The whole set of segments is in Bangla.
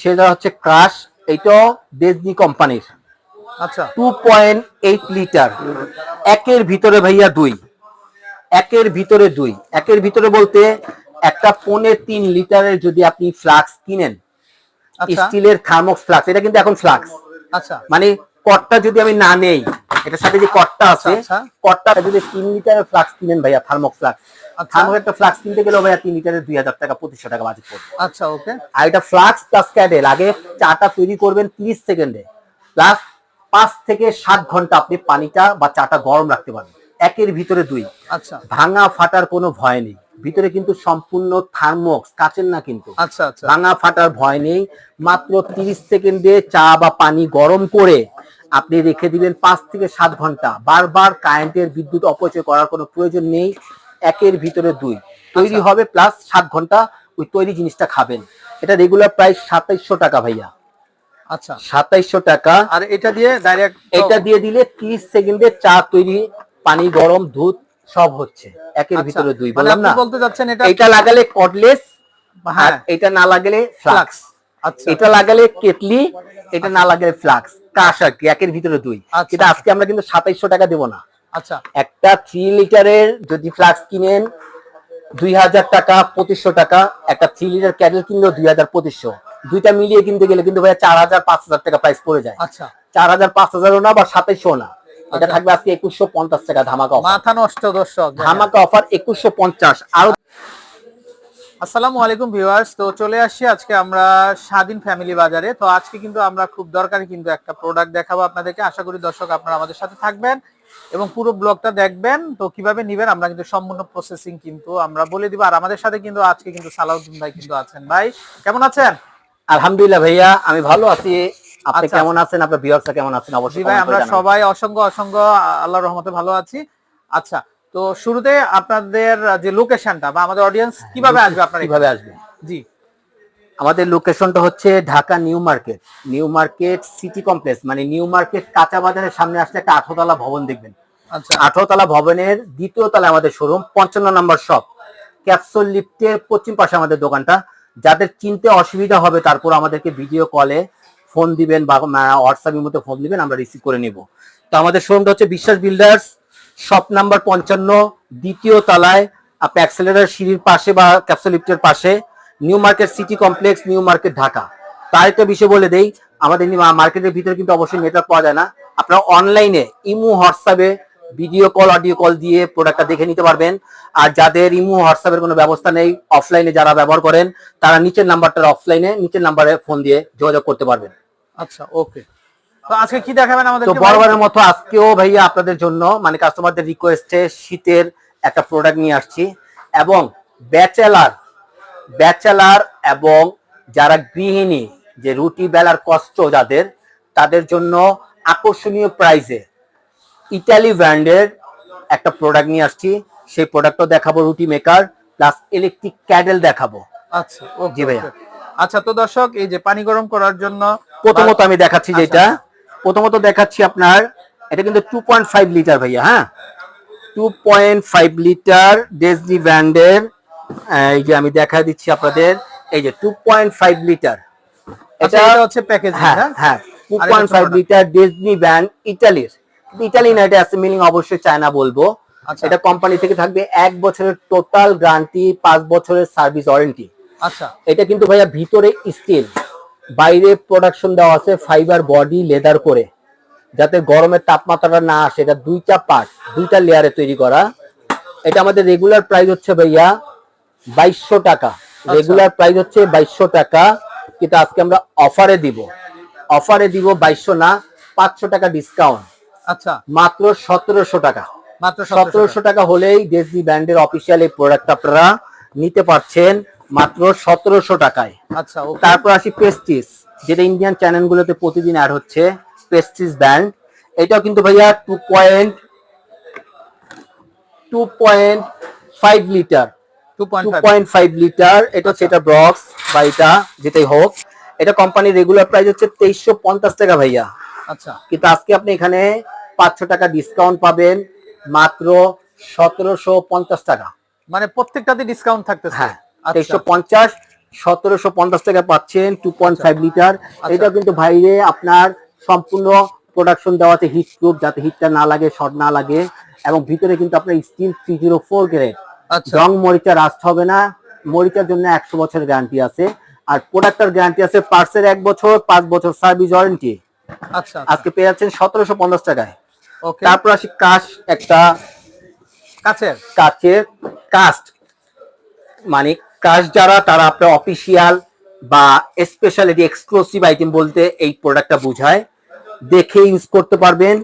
সেটা হচ্ছে ক্রাশ এটাও ডেজনি কোম্পানির আচ্ছা। টু পয়েন্ট এইট লিটার একের ভিতরে ভাইয়া দুই। একের ভিতরে দুই। একের ভিতরে বলতে একটা পৌনে তিন লিটারের যদি আপনি ফ্লাক্স কিনেন আচ্ছা। স্টিলের থার্মক্স ফ্লাক্স এটা কিন্তু এখন ফ্লাক্স আচ্ছা। মানে কটটা যদি আমি না নেই এটার সাথে যে কটটা আছে আচ্ছা, আচ্ছা। কটটা যদি তিন লিটারের ফ্লাক্স কিনেন ভাইয়া থার্মক্স ফ্লাক্স আচ্ছা। থার্মক একটা ফ্লাক্স কিনতে গেলেও ভাইয়া তিন লিটারের দুই হাজার টাকা পঁচিশশো টাকা বাজেট পড়বে। আচ্ছা ওকে আর এটা ফ্লাক্স প্লাস ক্যাডেল আগে চাটা তৈরি করবেন তিরিশ সেকেন্ডে প্লাস পাঁচ থেকে সাত ঘণ্টা আপনি পানিটা বা চাটা গরম রাখতে পারবেন একের ভিতরে দুই। আচ্ছা। ভাঙা ফাটার কোনো ভয় নেই ভিতরে কিন্তু সম্পূর্ণ থার্মক্স কাচের না কিন্তু। আচ্ছা আচ্ছা। ভাঙা ফাটার ভয় নেই মাত্র তিরিশ সেকেন্ডে চা বা পানি গরম করে আপনি রেখে দিবেন পাঁচ থেকে সাত ঘণ্টা। বারবার কারেন্টের বিদ্যুৎ অপচয় করার কোনো প্রয়োজন নেই একের ভিতরে দুই। তৈরি আচ্ছা। হবে প্লাস সাত ঘণ্টা ওই তৈরি জিনিসটা খাবেন। এটা রেগুলার প্রাইস সাতাইশশো টাকা ভাইয়া। আচ্ছা। সাতাইশশো টাকা। আর এটা দিয়ে ডাইরেক্ট এটা দিয়ে দিলে তিরিশ সেকেন্ডে চা তৈরি পানি গরম দুধ সব হচ্ছে। একের ভিতরে দুই। মানে বললাম আপনি না? বলতে যাচ্ছেন এটা এটা লাগালে কর্ডলেস হ্যাঁ। এটা না লাগালে ফ্লাক্স আচ্ছা। এটা লাগালে কেটলি এটা না লাগালে ফ্লাক্স কাশ আর কি? একের ভিতরে দুই। আচ্ছা। কিন্তু আজকে আমরা কিন্তু সাতাইশশো টাকা দেবো না। আচ্ছা। একটা থ্রি লিটারের যদি ফ্লাক্স কিনেন দুই হাজার টাকা পঁচিশশো টাকা। একটা থ্রি লিটার ক্যাডেল কিনলেও দুই হাজার পঁচিশশো। দুইটা মিলিয়ে কিনতে গেলে কিন্তু ভাইয়া চার হাজার পাঁচ হাজার টাকা প্রাইস পড়ে যায়। আচ্ছা। চার হাজার পাঁচ হাজারও না বা সাতাইশশো না। এটা আচ্ছা। থাকবে আজকে একুশশো পঞ্চাশ টাকা ধামাকা। মাথা নষ্ট দর্শক। ধামাকা অফার একুশশো পঞ্চাশ। আরও আসসালামু আলাইকুম ভিউয়ার্স তো চলে আসছি আজকে আমরা স্বাধীন ফ্যামিলি বাজারে। তো আজকে কিন্তু আমরা খুব দরকারি কিন্তু একটা প্রোডাক্ট দেখাবো আপনাদেরকে। আশা করি দর্শক আপনারা আমাদের সাথে থাকবেন। এবং পুরো ব্লগটা দেখবেন তো কীভাবে নিবেন আমরা কিন্তু সম্পূর্ণ প্রসেসিং কিন্তু আমরা বলে দিব। আর আমাদের সাথে কিন্তু আজকে কিন্তু সালাউদ্দিন ভাই কিন্তু আছেন। ভাই কেমন আছেন? আলহামদুলিল্লাহ ভাইয়া আমি ভালো আছি। আপনি আচ্ছা। কেমন আছেন? আপনার ভিউয়ার্সরা কেমন আছেন? অবশ্যই ভাই আমরা সবাই অসংখ্য অসংখ্য আল্লাহর রহমতে ভালো আছি। আচ্ছা তো শুরুতে আপনাদের যে লোকেশনটা বা আমাদের অডিয়েন্স কীভাবে আসবে আপনার কীভাবে আসবে? জি। আমাদের লোকেশনটা হচ্ছে Dhaka new market. New market city complex মানে নিউ মার্কেট কাঁচা বাজারের সামনে আসলে একটা আঠারোতলা ভবন দেখবেন। আচ্ছা। আঠারোতলা ভবনের দ্বিতীয় তলায় আমাদের শোরুম পঞ্চান্ন নম্বর শপ ক্যাপসুল লিফটের পশ্চিম পাশে আমাদের দোকানটা। যাদের চিনতে অসুবিধা হবে তারপর আমাদেরকে ভিডিও কলে ফোন দিবেন বা হোয়াটসঅ্যাপের মধ্যে ফোন দিবেন আমরা রিসিভ করে নিব। তো আমাদের শোরুমটা হচ্ছে বিশ্বাস বিল্ডার্স শপ নাম্বার পঞ্চান্ন দ্বিতীয় তলায় আপনি অ্যাক্সেলেটার সিঁড়ির পাশে বা ক্যাপসুল লিফটের পাশে new market city complex new market Dhaka তার একটা বিষয় বলে দেই আমাদের মার্কেটের ভিতরে কিন্তু অবশ্যই নেটওয়ার্ক পাওয়া যায় না। আপনারা অনলাইনে ইমু হোয়াটসঅ্যাপে ভিডিও কল অডিও কল দিয়ে প্রোডাক্টটা দেখে নিতে পারবেন। আর যাদের ইমু হোয়াটসঅ্যাপের কোনো ব্যবস্থা নেই অফলাইনে যারা ব্যবহার করেন তারা নিচের নাম্বারটা অফলাইনে নিচের নাম্বারে ফোন দিয়ে যোগাযোগ করতে পারবেন। আচ্ছা ওকে তো আজকে কি দেখাবেন আমাদের তো বরাবরের মতো আজকেও ভাইয়া আপনাদের জন্য মানে কাস্টমারদের রিকোয়েস্টে শীতের একটা প্রোডাক্ট নিয়ে আসছি। এবং ব্যাচেলার ব্যাচেলার এবং যারা গৃহিণী যে রুটি বেলার কষ্ট যাদের তাদের জন্য আকর্ষণীয় প্রাইসে ইটালি ব্র্যান্ডের একটা প্রোডাক্ট নিয়ে আসছি। সেই প্রোডাক্টও দেখাবো রুটি মেকার প্লাস ইলেকট্রিক ক্যাডেল দেখাবো। আচ্ছা জি ভাইয়া। আচ্ছা তো দর্শক এই যে পানি গরম করার জন্য প্রথমত আমি দেখাচ্ছি আচ্ছা, যেটা। প্রথমত দেখাচ্ছি আপনার এটা কিন্তু টু পয়েন্ট ফাইভ লিটার ভাইয়া হ্যাঁ? টু পয়েন্ট ফাইভ লিটার ডেজনি ব্র্যান্ডের এই যে আমি দেখা দিচ্ছি আপনাদের এই যে টু পয়েন্ট ফাইভ লিটার এটা হচ্ছে প্যাকেজ হ্যাঁ হ্যাঁ টু পয়েন্ট ফাইভ লিটার ডেজনি ব্র্যান্ড ইটালির ইটালি না এটা আছে মিনিং অবশ্যই চায়না বলব। এটা কোম্পানি থেকে থাকবে এক বছরের টোটাল গ্যারান্টি পাঁচ বছরের সার্ভিস ওয়ারেন্টি আচ্ছা। এটা কিন্তু ভাইয়া ভিতরে স্টিল বাইরে প্রোডাকশন দেওয়া আছে ফাইবার বডি লেদার করে। যাতে গরমের তাপমাত্রাটা না আসে এটা দুইটা পার্ট দুইটা লেয়ারে তৈরি করা। এটা আমাদের রেগুলার প্রাইস হচ্ছে ভাইয়া বাইশশো টাকা। রেগুলার প্রাইস হচ্ছে বাইশশো টাকা। কিন্তু আজকে আমরা অফারে দিব। অফারে দিব বাইশশো না পাঁচশো টাকা ডিসকাউন্ট আচ্ছা। মাত্র সতেরোশো টাকা। মাত্র সতেরোশো টাকা। হলেই ডেসনি ব্র্যান্ডের অফিসিয়াল এই প্রোডাক্ট আপনারা নিতে পারছেন মাত্র সতেরোশো টাকায়। আচ্ছা তারপর আসি পেস্টিস যেটা ইন্ডিয়ান চ্যানেলগুলোতে প্রতিদিন অ্যাড হচ্ছে পেস্টিস ব্র্যান্ড এটাও কিন্তু ভাইয়া two point two point five litre two two point point five litre এটা হচ্ছে এটা বক্স বা এটা যেটাই হোক। এটা কোম্পানির রেগুলার প্রাইস হচ্ছে তেইশশো পঞ্চাশ টাকা ভাইয়া। আচ্ছা। কিন্তু আজকে আপনি এখানে পাঁচশো টাকা ডিসকাউন্ট পাবেন মাত্র সতেরোশো পঞ্চাশ টাকা। মানে প্রত্যেকটাতে ডিসকাউন্ট থাকতেছে। হ্যাঁ আচ্ছা। তেইশশো পঞ্চাশ সতেরোশো পঞ্চাশ টাকা পাচ্ছেন টু পয়েন্ট ফাইভ লিটার আচ্ছা। এটা কিন্তু বাইরে আপনার সম্পূর্ণ প্রোডাকশন দেওয়াতে হিট প্রুফ যাতে হিটটা না লাগে শর্ট না লাগে। এবং ভিতরে কিন্তু আপনার steel three zero four grade আচ্ছা। জং মরিচা রাস্ট হবে না। মরিচার জন্য একশো বছরের গ্যারান্টি আছে। আর প্রোডাক্টের গ্যারান্টি আছে পার্সের এক বছর পাঁচ বছর সার্ভিস ওয়ারেন্টি আচ্ছা আজকে পেয়ে যাচ্ছেন সতেরোশো পঞ্চাশ টাকায়। তারপর আসি কাশ একটা। কাছের? কাচের কাস্ট মানে কাস্ট যারা তারা আপনার অফিসিয়াল বা স্পেশালিটি এক্সক্লুসিভ আইটেম বলতে এই প্রোডাক্টটা বোঝায়। দেখে ইউজ করতে পারবেন।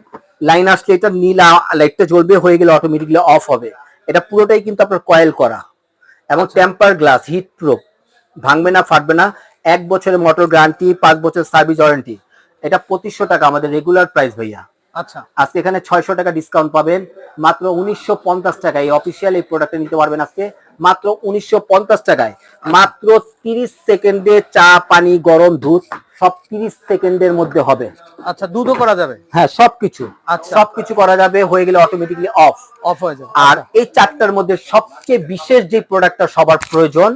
লাইন আসলে এটা নীল লাইটটা জ্বলবে হয়ে গেলে অটোমেটিকলি অফ হবে। এটা পুরোটাই কিন্তু আপনার কয়েল করা এবং। টেম্পার গ্লাস হিট প্রুফ ভাঙবে না ফাটবে না এক বছরের মোটর গ্যারান্টি পাঁচ বছর সার্ভিস ওয়ারেন্টি এটা পঁচিশশো টাকা আমাদের রেগুলার প্রাইস ভাইয়া। আচ্ছা। আজকে এখানে ছয়শো টাকা ডিসকাউন্ট পাবেন। মাত্র উনিশশো পঞ্চাশ টাকায় অফিসিয়াল এই প্রোডাক্টটা নিতে পারবেন আজকে। মাত্র উনিশশো পঞ্চাশ টাকায়। মাত্র তিরিশ সেকেন্ডে চা পানি গরম দুধ সব তিরিশ সেকেন্ডের মধ্যে হবে। আচ্ছা দুধও করা যাবে? হ্যাঁ সবকিছু। আচ্ছা। সবকিছু করা যাবে হয়ে গেলে অটোমেটিকলি অফ অফ হয়ে যাবে। আর এই চারটার মধ্যে সবচেয়ে বিশেষ যে প্রোডাক্টটা সবার প্রয়োজন